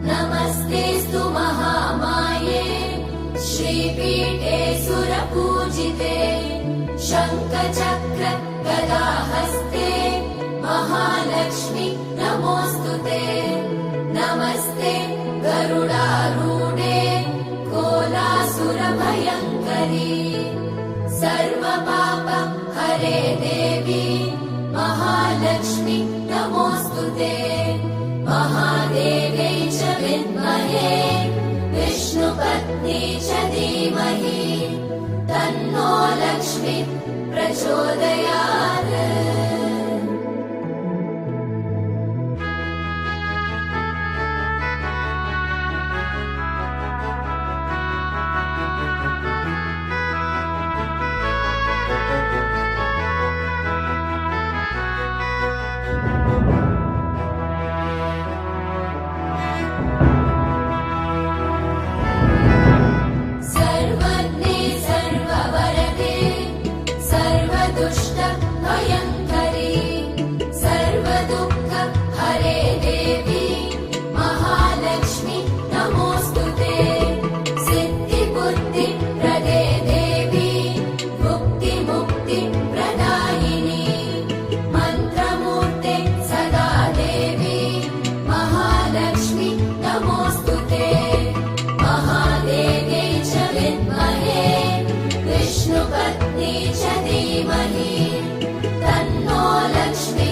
नमस्तेऽस्तु महामाये श्रीपीठे सुरपूजिते शङ्खचक्र गदाहस्ते महालक्ष्मि नमोऽस्तु ते नमस्ते गरुडारूढे कोलासुरभयङ्करी सर्वपाप हरे देवी महालक्ष्मि नमोऽस्तु ते महादेव्यै च विद्महे विष्णुपत्नी च धीमहि। तन्नो लक्ष्मी प्रचोदयात् लक्ष्मी प्रचोदयात्